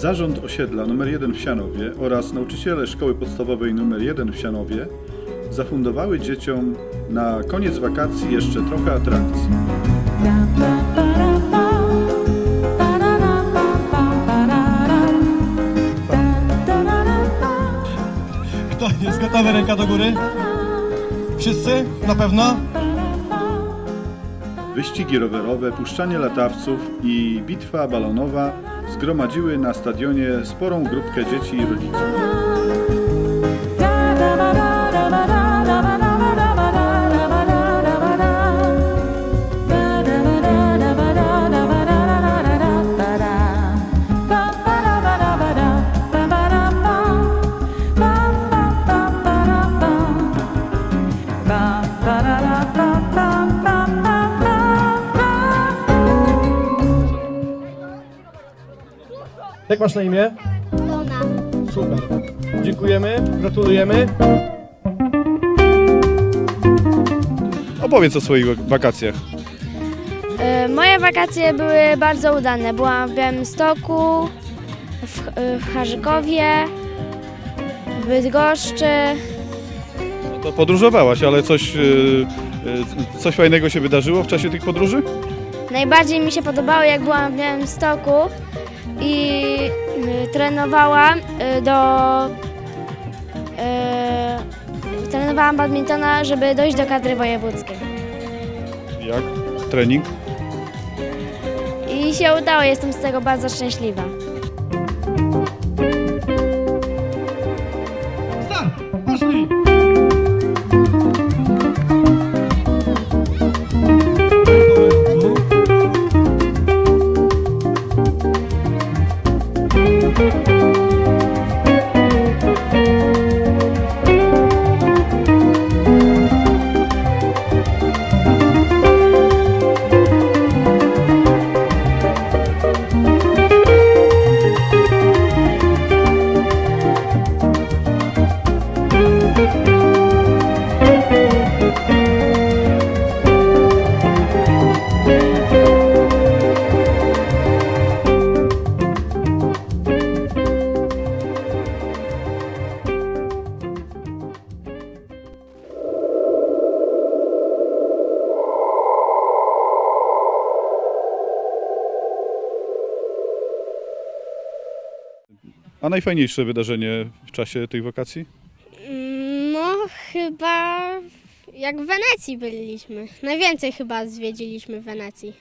Zarząd osiedla nr 1 w Sianowie oraz nauczyciele szkoły podstawowej nr 1 w Sianowie zafundowały dzieciom na koniec wakacji jeszcze trochę atrakcji. Kto jest gotowy? Ręka do góry. Wszyscy? Na pewno? Wyścigi rowerowe, puszczanie latawców i bitwa balonowa zgromadziły na stadionie sporą grupkę dzieci i rodziców. Jak masz na imię? Luna. Super. Dziękujemy, gratulujemy. Opowiedz o swoich wakacjach. E, Moje wakacje były bardzo udane. Byłam w Białymstoku, w, e, w Harzykowie, w Bydgoszczy. No to podróżowałaś, ale coś, yy, coś fajnego się wydarzyło w czasie tych podróży? Najbardziej mi się podobało, jak byłam w Białymstoku i y, trenowałam y, do... y, trenowałam badmintona, żeby dojść do kadry wojewódzkiej. Jak? Trening? I się udało, jestem z tego bardzo szczęśliwa. A najfajniejsze wydarzenie w czasie tych wakacji? No, chyba jak w Wenecji byliśmy. Najwięcej chyba zwiedziliśmy w Wenecji.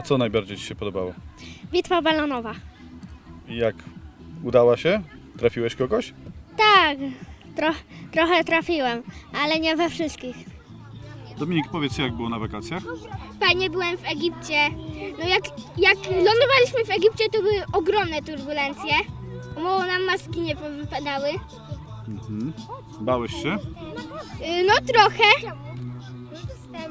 A co najbardziej Ci się podobało? Bitwa balonowa. I jak udała się? Trafiłeś kogoś? Tak, tro, trochę trafiłem, ale nie we wszystkich. Dominik, powiedz jak było na wakacjach? Fajnie byłem w Egipcie. No jak, jak lądowaliśmy w Egipcie, to były ogromne turbulencje. Mało nam maski nie powypadały. Mhm. Bałeś się? Y, No trochę.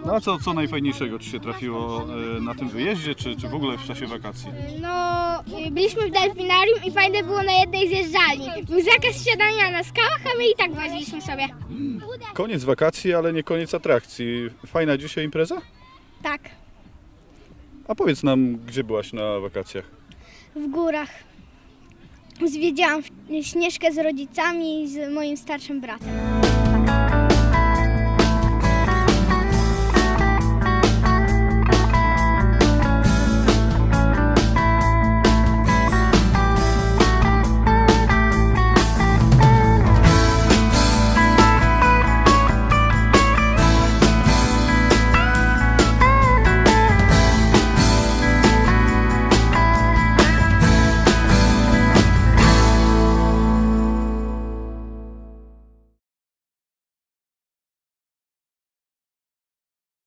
No a co, co najfajniejszego Ci się trafiło e, na tym wyjeździe, czy, czy w ogóle w czasie wakacji? No, y, byliśmy w delfinarium i fajne było na jednej zjeżdżalni. Był zakaz siadania na skałach, a my i tak właziliśmy sobie. Koniec wakacji, ale nie koniec atrakcji. Fajna dzisiaj impreza? Tak, A powiedz nam, gdzie byłaś na wakacjach? w górach. Zwiedziłam Śnieżkę z rodzicami i z moim starszym bratem.